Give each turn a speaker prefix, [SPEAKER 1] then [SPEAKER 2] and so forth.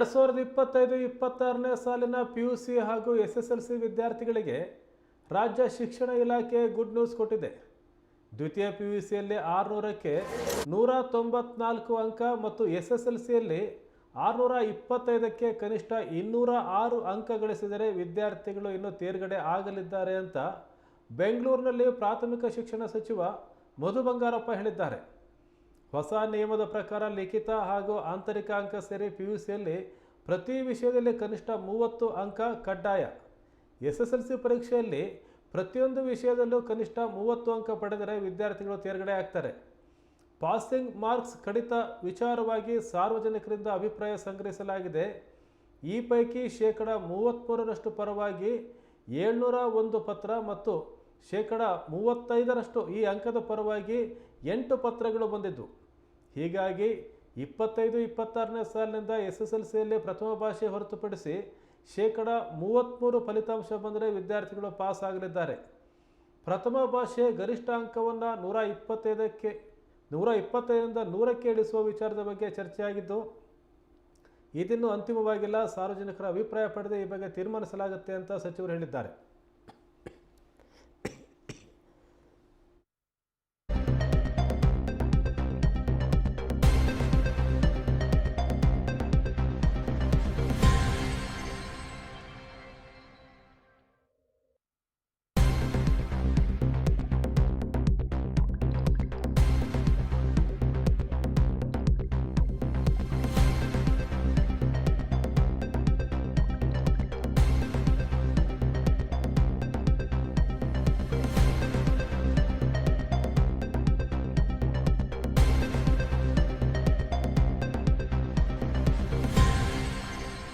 [SPEAKER 1] ಎರಡು ಸಾವಿರದ ಇಪ್ಪತ್ತೈದು, ಇಪ್ಪತ್ತಾರನೇ ಸಾಲಿನ ಪಿ ಯು ಸಿ ಹಾಗೂ ಎಸ್ ಎಸ್ ಎಲ್ ಸಿ ವಿದ್ಯಾರ್ಥಿಗಳಿಗೆ ರಾಜ್ಯ ಶಿಕ್ಷಣ ಇಲಾಖೆ ಗುಡ್ ನ್ಯೂಸ್ ಕೊಟ್ಟಿದೆ. ದ್ವಿತೀಯ ಪಿ ಯು ಸಿಯಲ್ಲಿ ಆರುನೂರಕ್ಕೆ ನೂರ ತೊಂಬತ್ನಾಲ್ಕು ಅಂಕ ಮತ್ತು ಎಸ್ ಎಸ್ ಎಲ್ ಸಿಯಲ್ಲಿ ಆರುನೂರ ಇಪ್ಪತ್ತೈದಕ್ಕೆ ಕನಿಷ್ಠ ಇನ್ನೂರ ಆರು ಅಂಕ ಗಳಿಸಿದರೆ ವಿದ್ಯಾರ್ಥಿಗಳು ಇನ್ನೂ ತೇರ್ಗಡೆ ಆಗಲಿದ್ದಾರೆ ಅಂತ ಬೆಂಗಳೂರಿನಲ್ಲಿ ಪ್ರಾಥಮಿಕ ಶಿಕ್ಷಣ ಸಚಿವ ಮಧು ಬಂಗಾರಪ್ಪ ಹೇಳಿದ್ದಾರೆ. ಹೊಸ ನಿಯಮದ ಪ್ರಕಾರ ಲಿಖಿತ ಹಾಗೂ ಆಂತರಿಕ ಅಂಕ ಸೇರಿ ಪಿ ಯು ಸಿಯಲ್ಲಿ ಪ್ರತಿ ವಿಷಯದಲ್ಲಿ ಕನಿಷ್ಠ ಮೂವತ್ತು ಅಂಕ ಕಡ್ಡಾಯ. ಎಸ್ ಎಸ್ ಎಲ್ ಸಿ ಪರೀಕ್ಷೆಯಲ್ಲಿ ಪ್ರತಿಯೊಂದು ವಿಷಯದಲ್ಲೂ ಕನಿಷ್ಠ ಮೂವತ್ತು ಅಂಕ ಪಡೆದರೆ ವಿದ್ಯಾರ್ಥಿಗಳು ತೇರ್ಗಡೆ ಆಗ್ತಾರೆ. ಪಾಸಿಂಗ್ ಮಾರ್ಕ್ಸ್ ಕಡಿತ ವಿಚಾರವಾಗಿ ಸಾರ್ವಜನಿಕರಿಂದ ಅಭಿಪ್ರಾಯ ಸಂಗ್ರಹಿಸಲಾಗಿದೆ. ಈ ಪೈಕಿ ಶೇಕಡ ಮೂವತ್ತ್ಮೂರರಷ್ಟು ಪರವಾಗಿ ಏಳ್ನೂರ ಒಂದು ಪತ್ರ ಮತ್ತು ಶೇಕಡ ಮೂವತ್ತೈದರಷ್ಟು ಈ ಅಂಕದ ಪರವಾಗಿ ಎಂಟು ಪತ್ರಗಳು ಬಂದಿದ್ದು. ಹೀಗಾಗಿ ಇಪ್ಪತ್ತೈದು, ಇಪ್ಪತ್ತಾರನೇ ಸಾಲಿನಿಂದ ಎಸ್ ಎಸ್ ಎಲ್ ಸಿಯಲ್ಲಿ ಪ್ರಥಮ ಭಾಷೆ ಹೊರತುಪಡಿಸಿ ಶೇಕಡ ಮೂವತ್ತ್ಮೂರು ಫಲಿತಾಂಶ ಬಂದರೆ ವಿದ್ಯಾರ್ಥಿಗಳು ಪಾಸ್ ಆಗಲಿದ್ದಾರೆ. ಪ್ರಥಮ ಭಾಷೆ ಗರಿಷ್ಠ ಅಂಕವನ್ನು ನೂರ ಇಪ್ಪತ್ತೈದಕ್ಕೆ, ನೂರ ಇಪ್ಪತ್ತೈದರಿಂದ ನೂರಕ್ಕೆ ಇಳಿಸುವ ವಿಚಾರದ ಬಗ್ಗೆ ಚರ್ಚೆಯಾಗಿದ್ದು, ಇದಿನ್ನೂ ಅಂತಿಮವಾಗಿಲ್ಲ. ಸಾರ್ವಜನಿಕರ ಅಭಿಪ್ರಾಯ ಪಡೆದು ಈ ಬಗ್ಗೆ ತೀರ್ಮಾನಿಸಲಾಗುತ್ತೆ ಅಂತ ಸಚಿವರು ಹೇಳಿದ್ದಾರೆ.